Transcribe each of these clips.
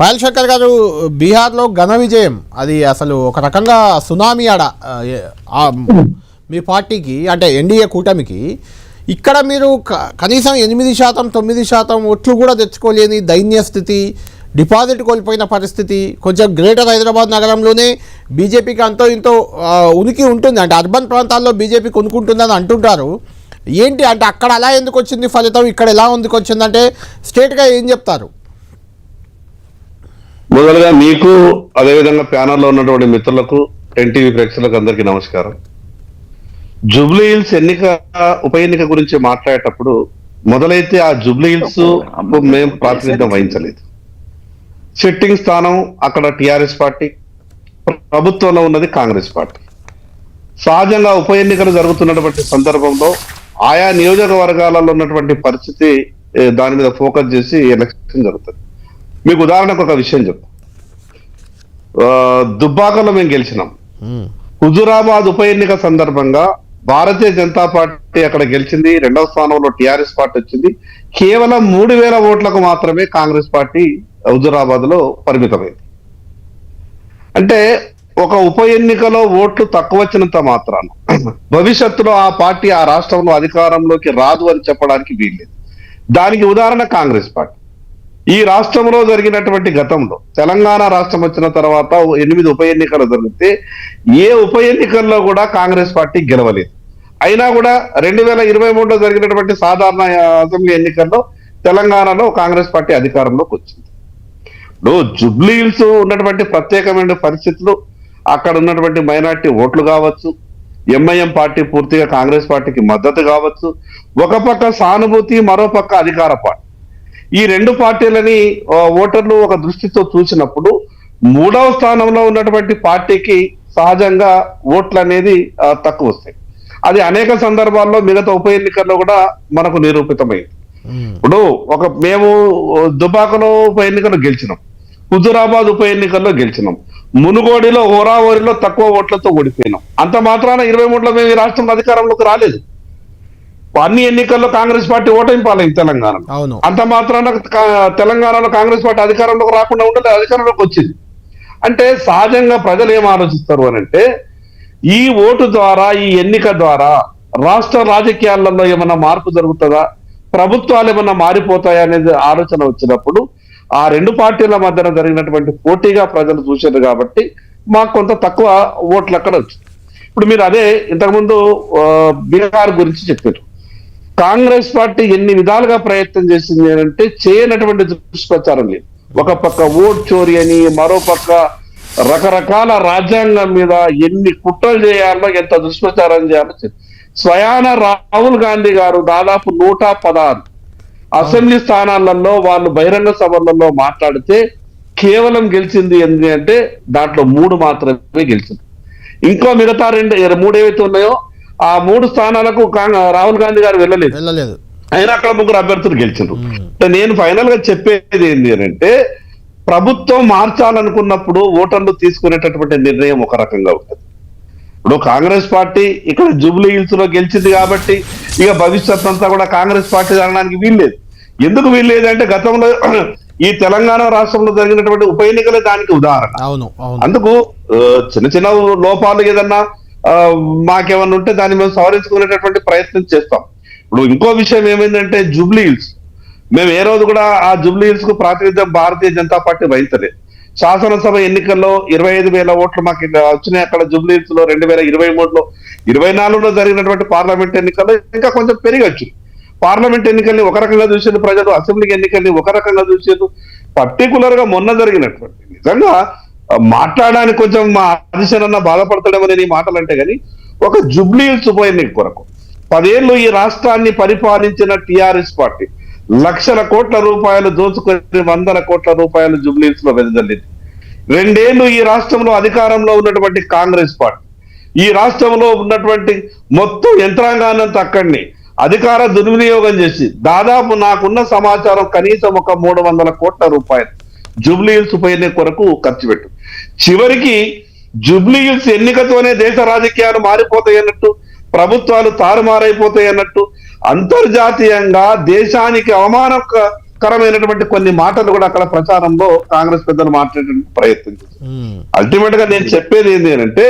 పాయల్ శంకర్ గారు బీహార్లో ఘన విజయం. అది అసలు ఒక రకంగా సునామీ ఆడ మీ పార్టీకి అంటే ఎన్డీఏ కూటమికి. ఇక్కడ మీరు క- కనీసం ఎనిమిది శాతం తొమ్మిది శాతం ఓట్లు కూడా తెచ్చుకోలేని దైన్య స్థితి డిపాజిట్ కోల్పోయిన పరిస్థితి కొంచెం గ్రేటర్ హైదరాబాద్ నగరంలోనే బీజేపీకి అంతో ఇంతో ఉనికి ఉంటుంది. అంటే అర్బన్ ప్రాంతాల్లో బీజేపీ కొనుక్కుంటుందని అంటుంటారు. ఏంటి అంటే అక్కడ అలా ఎందుకు వచ్చింది ఫలితం? ఇక్కడ ఎలా ఎందుకు వచ్చిందంటే స్టేట్గా ఏం చెప్తారు? మొదలుగా మీకు అదేవిధంగా ప్యానల్లో ఉన్నటువంటి మిత్రులకు ఎన్టీవీ ప్రేక్షకులకు అందరికీ నమస్కారం. జూబ్లీ హిల్స్ ఎన్నిక ఉప ఎన్నిక గురించి మాట్లాడేటప్పుడు మొదలైతే ఆ జూబ్లీ హిల్స్ మేము ప్రాతినిధ్యం వహించలేదు. సిట్టింగ్ స్థానం అక్కడ టిఆర్ఎస్ పార్టీ ప్రభుత్వంలో ఉన్నది కాంగ్రెస్ పార్టీ. సహజంగా ఉప ఎన్నికలు జరుగుతున్నటువంటి సందర్భంలో ఆయా నియోజకవర్గాలలో ఉన్నటువంటి పరిస్థితి దాని మీద ఫోకస్ చేసి ఎలక్షన్ జరుగుతుంది. మీకు ఉదాహరణకు ఒక విషయం చెప్తాను ఆ, దుబ్బాకలో మేము గెలిచినాం. హుజురాబాద్ ఉప ఎన్నిక సందర్భంగా భారతీయ జనతా పార్టీ అక్కడ గెలిచింది రెండవ స్థానంలో టిఆర్ఎస్ పార్టీ వచ్చింది. కేవలం మూడు వేల ఓట్లకు మాత్రమే కాంగ్రెస్ పార్టీ హుజురాబాద్లో పరిమితమైంది. అంటే ఒక ఉప ఎన్నికలో ఓట్లు తక్కువ వచ్చినంత మాత్రాన భవిష్యత్తులో ఆ పార్టీ ఆ రాష్ట్రంలో అధికారంలోకి రాదు అని చెప్పడానికి వీల్లేదు. దానికి ఉదాహరణ కాంగ్రెస్ పార్టీ. ఈ రాష్ట్రంలో జరిగినటువంటి గతంలో తెలంగాణ రాష్ట్రం వచ్చిన తర్వాత ఎనిమిది ఉప ఎన్నికలు జరిగితే ఏ ఉప ఎన్నికల్లో కూడా కాంగ్రెస్ పార్టీ గెలవలేదు. అయినా కూడా రెండు వేల ఇరవై మూడులో జరిగినటువంటి సాధారణ అసెంబ్లీ ఎన్నికల్లో తెలంగాణలో కాంగ్రెస్ పార్టీ అధికారంలోకి వచ్చింది. ఇప్పుడు ఉన్నటువంటి ప్రత్యేకమైన పరిస్థితులు అక్కడ ఉన్నటువంటి మైనార్టీ ఓట్లు కావచ్చు ఎంఐఎం పార్టీ పూర్తిగా కాంగ్రెస్ పార్టీకి మద్దతు కావచ్చు ఒక పక్క సానుభూతి మరో పక్క అధికార పార్టీ. ఈ రెండు పార్టీలని ఓటర్లు ఒక దృష్టితో చూసినప్పుడు మూడవ స్థానంలో ఉన్నటువంటి పార్టీకి సహజంగా ఓట్లు అనేది తక్కువ వస్తాయి. అది అనేక సందర్భాల్లో మిగతా ఉప ఎన్నికల్లో కూడా మనకు నిరూపితమైంది. ఇప్పుడు ఒక మేము దుబాకలో ఉప ఎన్నికల్లో గెలిచినాం. హుజురాబాద్ ఉప ఎన్నికల్లో గెలిచినాం. మునుగోడిలో హోరావోరిలో తక్కువ ఓట్లతో ఓడిపోయినాం. అంత మాత్రాన ఇరవై మూడులో మేము ఈ రాష్ట్రం అధికారంలోకి రాలేదు. అన్ని ఎన్నికల్లో కాంగ్రెస్ పార్టీ ఓటమి పాలైంది తెలంగాణ అవును. అంత మాత్రాన తెలంగాణలో కాంగ్రెస్ పార్టీ అధికారంలోకి రాకుండా ఉండలేదు అధికారంలోకి వచ్చింది. అంటే సహజంగా ప్రజలు ఏం ఆలోచిస్తారు అని అంటే ఈ ఓటు ద్వారా ఈ ఎన్నిక ద్వారా రాష్ట్ర రాజకీయాలలో ఏమైనా మార్పు జరుగుతుందా? ప్రభుత్వాలు ఏమైనా మారిపోతాయా అనేది ఆలోచన వచ్చినప్పుడు ఆ రెండు పార్టీల మధ్యన జరిగినటువంటి పోటీగా ప్రజలు చూశారు కాబట్టి మాకు కొంత తక్కువ ఓట్లు అక్కడ వచ్చింది. ఇప్పుడు మీరు అదే ఇంతకుముందు బీహార్ గురించి చెప్పారు. కాంగ్రెస్ పార్టీ ఎన్ని విధాలుగా ప్రయత్నం చేసింది అంటే చేయనటువంటి దుష్ప్రచారం లేదు ఒక పక్క ఓట్ చోరీ అని మరో పక్క రకరకాల రాజ్యాంగం మీద ఎన్ని కుట్రలు చేయాలో ఎంత దుష్ప్రచారం చేయాలో స్వయాన రాహుల్ గాంధీ గారు దాదాపు నూట పదహారు అసెంబ్లీ స్థానాలలో వాళ్ళు బహిరంగ సభలలో మాట్లాడితే కేవలం గెలిచింది ఏంటి అంటే దాంట్లో మూడు మాత్రమే గెలిచింది. ఇంకో మిగతా రెండు మూడు ఏవైతే ఉన్నాయో ఆ మూడు స్థానాలకు రాహుల్ గాంధీ గారు వెళ్ళలేదు. వెళ్ళలేదు. అయినా అక్కడ ముగ్గురు అభ్యర్థులు గెలిచిండ్రు. అంటే నేను ఫైనల్గా చెప్పేది ఏంటి అని అంటే ప్రభుత్వం మార్చాలనుకున్నప్పుడు ఓటర్లు తీసుకునేటటువంటి నిర్ణయం ఒక రకంగా ఉంటుంది ఇప్పుడు కాంగ్రెస్ పార్టీ ఇక్కడ జూబ్లీ హిల్స్లో గెలిచింది కాబట్టి ఇక భవిష్యత్ అంతా కూడా కాంగ్రెస్ పార్టీ అనడానికి వీల్లేదు. ఎందుకు వీల్లేదు అంటే గతంలో ఈ తెలంగాణ రాష్ట్రంలో జరిగినటువంటి ఉప ఎన్నికలే దానికి ఉదాహరణ. అవును అందుకు చిన్న చిన్న లోపాలు ఏదన్నా మాకేమన్నా ఉంటే దాన్ని మేము సవరించుకునేటటువంటి ప్రయత్నం చేస్తాం. ఇప్పుడు ఇంకో విషయం ఏమైందంటే జూబ్లీ హిల్స్. మేము ఏ రోజు కూడా ఆ జూబ్లీ హిల్స్కు ప్రాతినిధ్యం భారతీయ జనతా పార్టీ వహించలేదు శాసనసభ ఎన్నికల్లో ఇరవై ఐదు వేల ఓట్లు మాకు వచ్చినాయి అక్కడ జూబ్లీ హిల్స్లో రెండు వేల ఇరవై మూడులో. ఇరవై నాలుగులో జరిగినటువంటి పార్లమెంట్ ఎన్నికల్లో ఇంకా కొంచెం పెరిగచ్చు. పార్లమెంట్ ఎన్నికల్ని ఒక రకంగా చూసేది ప్రజలు అసెంబ్లీ ఎన్నికల్ని ఒక రకంగా చూసేది పర్టికులర్గా మొన్న జరిగినటువంటి నిజంగా మాట్లాడడానికి కొంచెం మా అన్న బాధపడతాడేమో నేను ఈ మాటలు అంటే కానీ ఒక జుబ్లీ హిల్స్ ఉప కొరకు పదేళ్ళు ఈ రాష్ట్రాన్ని పరిపాలించిన టిఆర్ఎస్ పార్టీ లక్షల కోట్ల రూపాయలు దోచుకొని వందల కోట్ల రూపాయలు జుబ్లీ లో వెదజల్లింది. రెండేళ్ళు ఈ రాష్ట్రంలో అధికారంలో ఉన్నటువంటి కాంగ్రెస్ పార్టీ ఈ రాష్ట్రంలో ఉన్నటువంటి మొత్తం యంత్రాంగాన్నంతా అక్కడిని అధికార దుర్వినియోగం చేసి దాదాపు నాకున్న సమాచారం కనీసం ఒక మూడు వందల కోట్ల రూపాయలు. జూబ్లీ హిల్స్ ఉప ఎన్నిక కొరకు ఖర్చు పెట్టు. చివరికి జూబ్లీ హిల్స్ ఎన్నికతోనే దేశ రాజకీయాలు మారిపోతాయి అన్నట్టు ప్రభుత్వాలు తారుమారైపోతాయి అన్నట్టు అంతర్జాతీయంగా దేశానికి అవమానం కరమైనటువంటి కొన్ని మాటలు కూడా అక్కడ ప్రచారంలో కాంగ్రెస్ పెద్దలు మాట్లాడే ప్రయత్నం చేశారు. అల్టిమేట్గా నేను చెప్పేది ఏంటి అంటే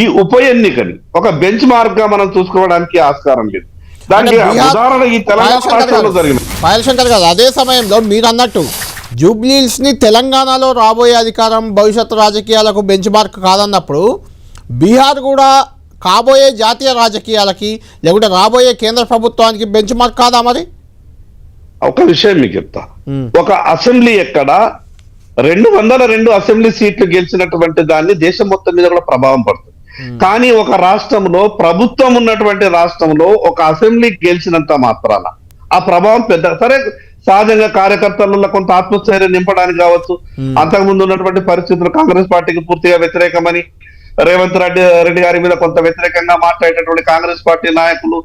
ఈ ఉప ఎన్నికని ఒక బెంచ్ మార్క్గా మనం చూసుకోవడానికి ఆస్కారం లేదు. దానికి ఉదాహరణ ఈ తెలంగాణ రాష్ట్రంలో జరిగింది. పాయల్ శంకర్ గారు అదే సమయంలో మీరు అన్నట్టు జూబ్లీల్స్ని తెలంగాణలో రాబోయే అధికారం భవిష్యత్తు రాజకీయాలకు బెంచ్ మార్క్ కాదన్నప్పుడు బీహార్ కూడా కాబోయే జాతీయ రాజకీయాలకి లేకుంటే రాబోయే కేంద్ర ప్రభుత్వానికి బెంచ్ మార్క్ కాదా మరి? ఒక విషయం మీకు చెప్తా. ఒక అసెంబ్లీ ఎక్కడ రెండు వందల రెండు అసెంబ్లీ సీట్లు గెలిచినటువంటి దాన్ని దేశం మొత్తం మీద కూడా ప్రభావం పడుతుంది. కానీ ఒక రాష్ట్రంలో ప్రభుత్వం ఉన్నటువంటి రాష్ట్రంలో ఒక అసెంబ్లీ గెలిచినంత మాత్రాన ఆ ప్రభావం పెద్ద సరే సహజంగా కార్యకర్తలలో కొంత ఆత్మస్థైర్యం నింపడానికి కావచ్చు. అంతకుముందు ఉన్నటువంటి పరిస్థితులు కాంగ్రెస్ పార్టీకి పూర్తిగా వ్యతిరేకమని రేవంత్ రెడ్డి రెడ్డి గారి మీద కొంత వ్యతిరేకంగా మాట్లాడేటటువంటి కాంగ్రెస్ పార్టీ నాయకులు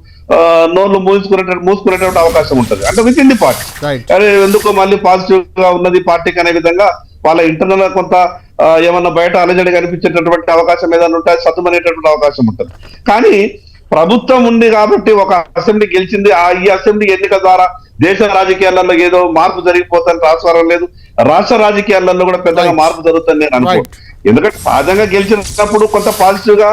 నోర్లు మూసుకునే మూసుకునేటువంటి అవకాశం ఉంటుంది. అంటే విత్ ఇన్ ది పార్టీ. అరే ఎందుకు మళ్ళీ పాజిటివ్గా ఉన్నది పార్టీకి అనే విధంగా వాళ్ళ ఇంటర్నల్ కొంత ఏమన్నా బయట అలజడి కనిపించేటటువంటి అవకాశం ఏదైనా ఉంటే అది సత్తుమనేటటువంటి అవకాశం ఉంటుంది. కానీ ప్రభుత్వం ఉంది కాబట్టి ఒక అసెంబ్లీ గెలిచింది. ఆ ఈ అసెంబ్లీ ఎన్నిక ద్వారా దేశ రాజకీయాలలో ఏదో మార్పు జరిగిపోతుంది ఆస్వారం లేదు. రాష్ట్ర రాజకీయాలలో కూడా పెద్దగా. మార్పు జరుగుతుంది నేను అనుకో. ఎందుకంటే సహజంగా గెలిచినప్పుడు కొంత పాజిటివ్గా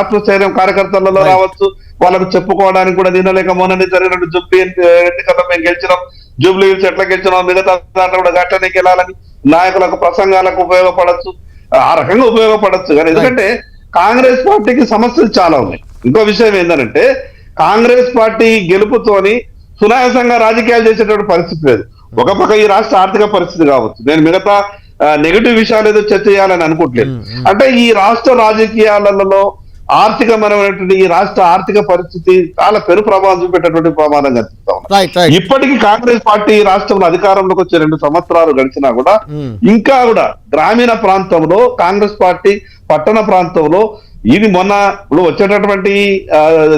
ఆత్మస్థైర్యం కార్యకర్తలలో. రావచ్చు. వాళ్ళకు చెప్పుకోవడానికి కూడా నిన్నలేక మొన్న జరిగినట్టు జూబ్లీ ఎన్నికల్లో మేము గెలిచినాం. జూబ్లీ హిల్స్ ఎట్లా గెలిచినాం? మిగతా దాంట్లో కూడా గట్టనే గెలాలని నాయకులకు ప్రసంగాలకు ఉపయోగపడచ్చు. ఆ రకంగా ఉపయోగపడచ్చు. కానీ ఎందుకంటే కాంగ్రెస్ పార్టీకి సమస్యలు చాలా ఉన్నాయి. ఇంకో విషయం ఏంటంటే కాంగ్రెస్ పార్టీ గెలుపుతోని సునాయాసంగా రాజకీయాలు చేసేటువంటి పరిస్థితి లేదు. ఒక పక్క ఈ రాష్ట్ర ఆర్థిక పరిస్థితి కావచ్చు. నేను మిగతా నెగిటివ్ విషయాలు ఏదో చర్చ చేయాలని అనుకోవట్లేదు అంటే ఈ రాష్ట్ర రాజకీయాలలో ఆర్థికమైనటువంటి ఈ రాష్ట్ర ఆర్థిక పరిస్థితి చాలా పెను ప్రభావం చూపేటటువంటి ప్రమాదం కనిపిస్తా రైట్ ఇప్పటికీ కాంగ్రెస్ పార్టీ రాష్ట్రంలో అధికారంలోకి వచ్చే రెండు సంవత్సరాలు గడిచినా కూడా. ఇంకా కూడా గ్రామీణ ప్రాంతంలో కాంగ్రెస్ పార్టీ పట్టణ ప్రాంతంలో ఇది మొన్న ఇప్పుడు వచ్చేటటువంటి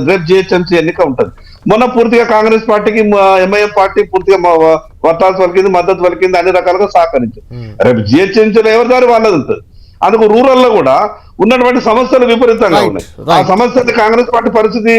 రేపు జిహెచ్ఎంసీ ఎన్నిక ఉంటది మొన్న పూర్తిగా కాంగ్రెస్ పార్టీకి ఎంఐఎం పార్టీ పూర్తిగా వత్తాసు పలికింది మద్దతు పలికింది అన్ని రకాలుగా సహకరించింది. రేపు జిహెచ్ఎంసీలో ఎవరి దారి వాళ్ళది ఉంటుంది అందుకు రూరల్లో కూడా ఉన్నటువంటి సమస్యలు విపరీతంగా ఉన్నాయి ఆ. సమస్యని కాంగ్రెస్ పార్టీ పరిస్థితి.